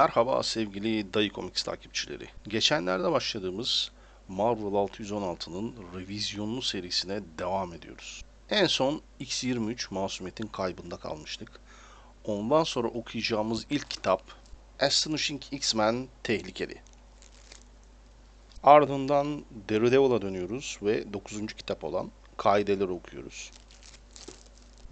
Merhaba sevgili Dayı Comics takipçileri. Geçenlerde başladığımız Marvel 616'nın revizyonlu serisine devam ediyoruz. En son X23 Masumet'in kaybında kalmıştık. Ondan sonra okuyacağımız ilk kitap Astonishing X-Men Tehlikeli. Ardından Daredevil'a dönüyoruz ve 9. kitap olan Kaideleri okuyoruz.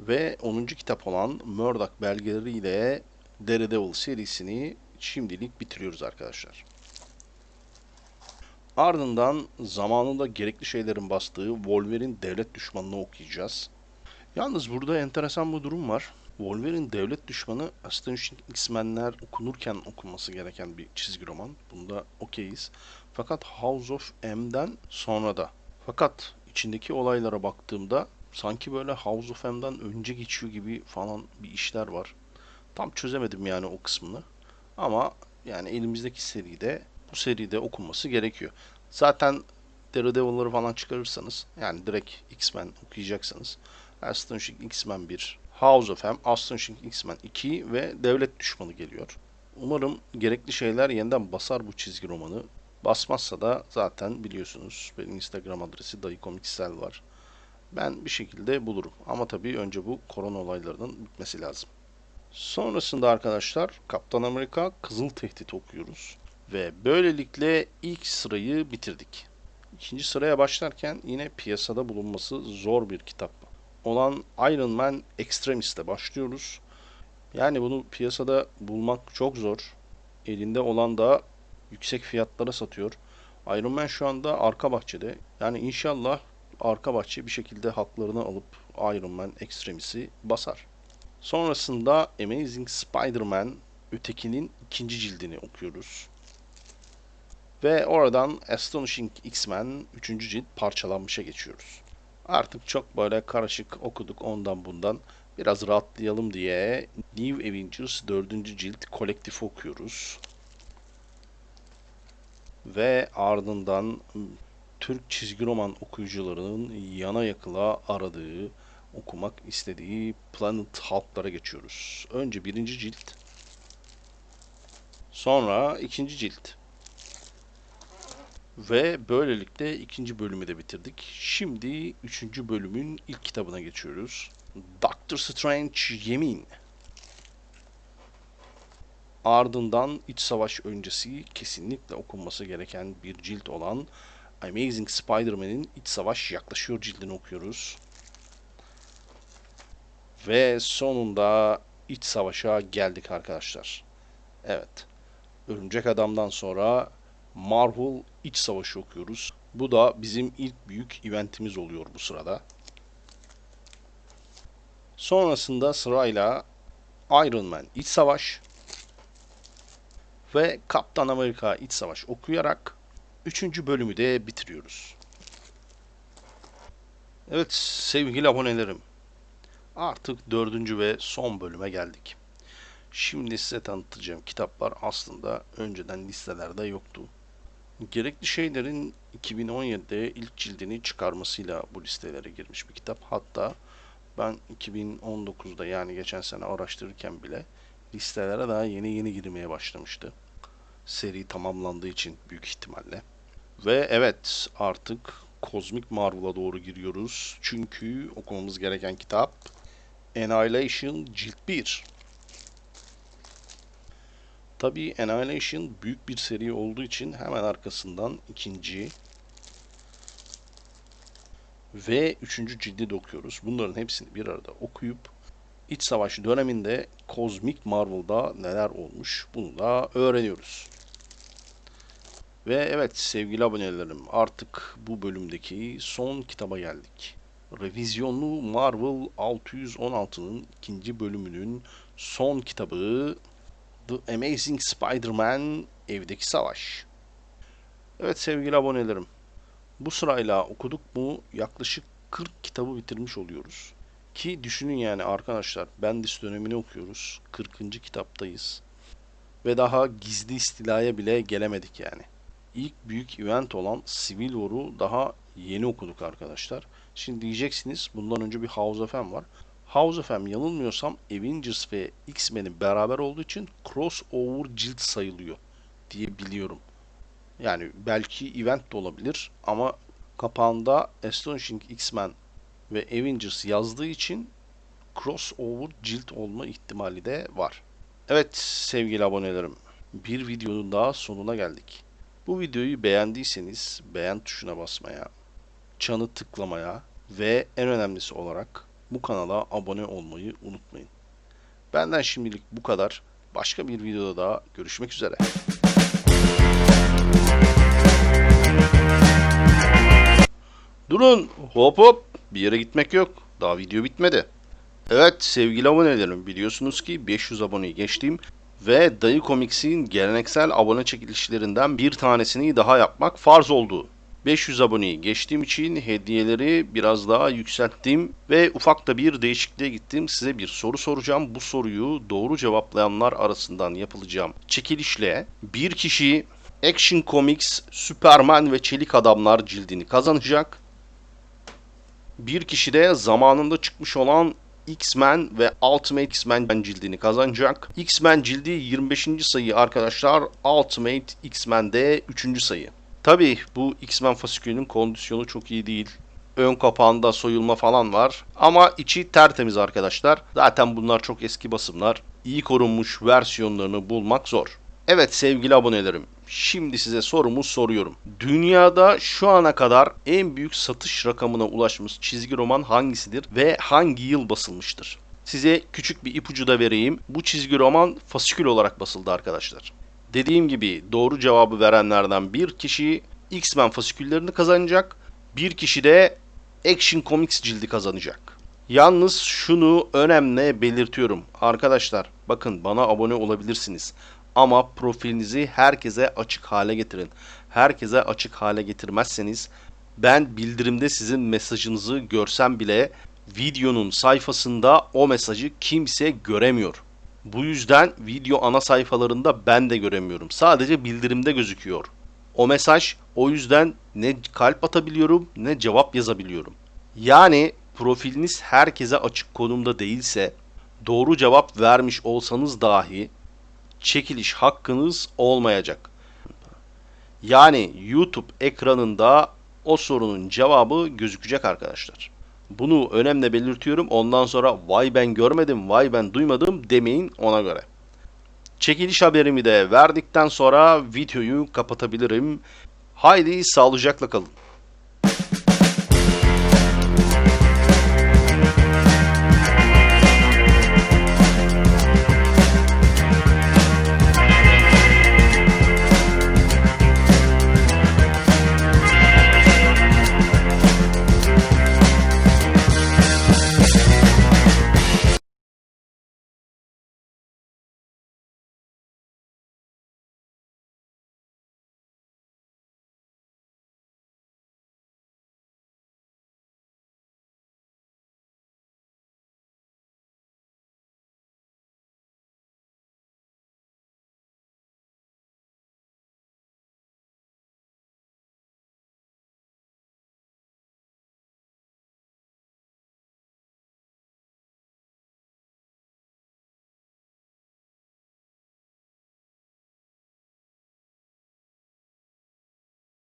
Ve 10. kitap olan Murdoch belgeleri ile Daredevil serisini şimdilik bitiriyoruz arkadaşlar. Ardından zamanında gerekli şeylerin bastığı Wolverine devlet düşmanını okuyacağız. Yalnız burada enteresan bir durum var. Wolverine devlet düşmanı Astonishing X-Men'ler okunurken okunması gereken bir çizgi roman. Bunda okeyiz. Fakat House of M'den sonra da. Fakat içindeki olaylara baktığımda sanki böyle House of M'den önce geçiyor gibi falan bir işler var. Tam çözemedim yani o kısmını. Ama yani elimizdeki seride bu seride okunması gerekiyor. Zaten Daredevil'ları falan çıkarırsanız yani direkt X-Men okuyacaksanız Astonishing X-Men 1, House of M, Astonishing X-Men 2 ve Devlet Düşmanı geliyor. Umarım gerekli şeyler yeniden basar bu çizgi romanı. Basmazsa da zaten biliyorsunuz benim Instagram adresi Dayı Komiksel var. Ben bir şekilde bulurum. Ama tabii önce bu korona olaylarının bitmesi lazım. Sonrasında arkadaşlar Kaptan Amerika Kızıl Tehdit okuyoruz. Ve böylelikle ilk sırayı bitirdik. İkinci sıraya başlarken yine piyasada bulunması zor bir kitap olan Iron Man Extremis'te başlıyoruz. Yani bunu piyasada bulmak çok zor. Elinde olan da yüksek fiyatlara satıyor. Iron Man şu anda arka bahçede. Yani inşallah arka bahçe bir şekilde haklarını alıp Iron Man Extremis'i basar. Sonrasında Amazing Spider-Man ötekinin ikinci cildini okuyoruz. Ve oradan Astonishing X-Men 3. cilt parçalanmışa geçiyoruz. Artık çok böyle karışık okuduk ondan bundan. Biraz rahatlayalım diye New Avengers 4. cilt kolektif okuyoruz. Ve ardından Türk çizgi roman okuyucularının yana yakıla aradığı okumak istediği Planet Hulk'lara geçiyoruz. Önce birinci cilt. Sonra ikinci cilt. Ve böylelikle ikinci bölümü de bitirdik. Şimdi üçüncü bölümün ilk kitabına geçiyoruz. Doctor Strange Yemin. Ardından İç Savaş öncesi kesinlikle okunması gereken bir cilt olan Amazing Spider-Man'in İç Savaş Yaklaşıyor cildini okuyoruz. Ve sonunda iç savaşa geldik arkadaşlar. Evet. Örümcek Adam'dan sonra Marvel iç savaşı okuyoruz. Bu da bizim ilk büyük eventimiz oluyor bu sırada. Sonrasında sırayla Iron Man iç savaş ve Kaptan Amerika iç savaş okuyarak 3. bölümü de bitiriyoruz. Evet sevgili abonelerim Artık dördüncü ve son bölüme geldik. Şimdi size tanıtacağım kitaplar aslında önceden listelerde yoktu. Gerekli şeylerin 2017'de ilk cildini çıkarmasıyla bu listelere girmiş bir kitap. Hatta ben 2019'da yani geçen sene araştırırken bile listelere daha yeni yeni girmeye başlamıştı. Seri tamamlandığı için büyük ihtimalle. Ve evet artık Kozmik Marvel'a doğru giriyoruz. Çünkü okumamız gereken kitap Annihilation Cilt 1. Tabi Annihilation büyük bir seri olduğu için hemen arkasından ikinci ve üçüncü cildi de okuyoruz. Bunların hepsini bir arada okuyup İç Savaş döneminde Kozmik Marvel'da neler olmuş bunu da öğreniyoruz. Ve evet sevgili abonelerim artık bu bölümdeki son kitaba geldik revizyonlu Marvel 616'nın ikinci bölümünün son kitabı The Amazing Spider-Man Evdeki Savaş. Evet sevgili abonelerim, bu sırayla okuduk mu yaklaşık 40 kitabı bitirmiş oluyoruz. Ki düşünün yani arkadaşlar Bendis dönemini okuyoruz. 40. kitaptayız. Ve daha gizli istilaya bile gelemedik yani. İlk büyük event olan Civil War'u daha yeni okuduk arkadaşlar. Şimdi diyeceksiniz bundan önce bir House of M var. House of M yanılmıyorsam Avengers ve X-Men'in beraber olduğu için crossover cilt sayılıyor diye biliyorum. Yani belki event de olabilir ama kapağında Astonishing X-Men ve Avengers yazdığı için crossover cilt olma ihtimali de var. Evet sevgili abonelerim, bir videonun daha sonuna geldik. Bu videoyu beğendiyseniz beğen tuşuna basmaya, çanı tıklamaya ve en önemlisi olarak bu kanala abone olmayı unutmayın. Benden şimdilik bu kadar. Başka bir videoda daha görüşmek üzere. Durun hop hop bir yere gitmek yok. Daha video bitmedi. Evet sevgili abonelerim biliyorsunuz ki 500 aboneyi geçtim ve Dayı Comics'in geleneksel abone çekilişlerinden bir tanesini daha yapmak farz oldu. 500 aboneyi geçtiğim için hediyeleri biraz daha yükselttim ve ufak da bir değişikliğe gittim. Size bir soru soracağım. Bu soruyu doğru cevaplayanlar arasından yapılacağım çekilişle bir kişi Action Comics, Superman ve Çelik Adamlar cildini kazanacak. Bir kişi de zamanında çıkmış olan X-Men ve Ultimate X-Men cildini kazanacak. X-Men cildi 25. sayı arkadaşlar. Ultimate X-Men'de 3. sayı. Tabii bu X-Men fasikülünün kondisyonu çok iyi değil. Ön kapağında soyulma falan var. Ama içi tertemiz arkadaşlar. Zaten bunlar çok eski basımlar. İyi korunmuş versiyonlarını bulmak zor. Evet sevgili abonelerim. Şimdi size sorumu soruyorum. Dünyada şu ana kadar en büyük satış rakamına ulaşmış çizgi roman hangisidir ve hangi yıl basılmıştır? Size küçük bir ipucu da vereyim. Bu çizgi roman fasikül olarak basıldı arkadaşlar. Dediğim gibi doğru cevabı verenlerden bir kişi X-Men fasiküllerini kazanacak. Bir kişi de Action Comics cildi kazanacak. Yalnız şunu önemli belirtiyorum. Arkadaşlar bakın bana abone olabilirsiniz. Ama profilinizi herkese açık hale getirin. Herkese açık hale getirmezseniz ben bildirimde sizin mesajınızı görsem bile videonun sayfasında o mesajı kimse göremiyor. Bu yüzden video ana sayfalarında ben de göremiyorum. Sadece bildirimde gözüküyor. O mesaj o yüzden ne kalp atabiliyorum ne cevap yazabiliyorum. Yani profiliniz herkese açık konumda değilse doğru cevap vermiş olsanız dahi çekiliş hakkınız olmayacak. Yani YouTube ekranında o sorunun cevabı gözükecek arkadaşlar. Bunu önemli belirtiyorum. Ondan sonra vay ben görmedim, vay ben duymadım demeyin ona göre. Çekiliş haberimi de verdikten sonra videoyu kapatabilirim. Haydi sağlıcakla kalın.